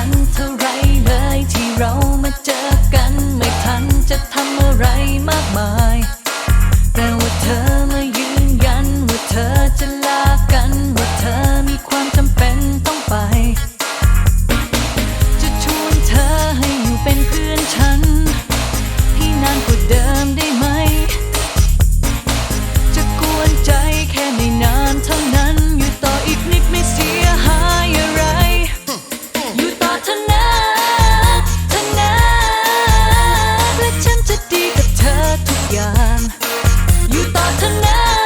ันเท่าไรเลยที่เรามาเจอกัน ไม่ทันจะทำอะไรมากมาย You thought to know.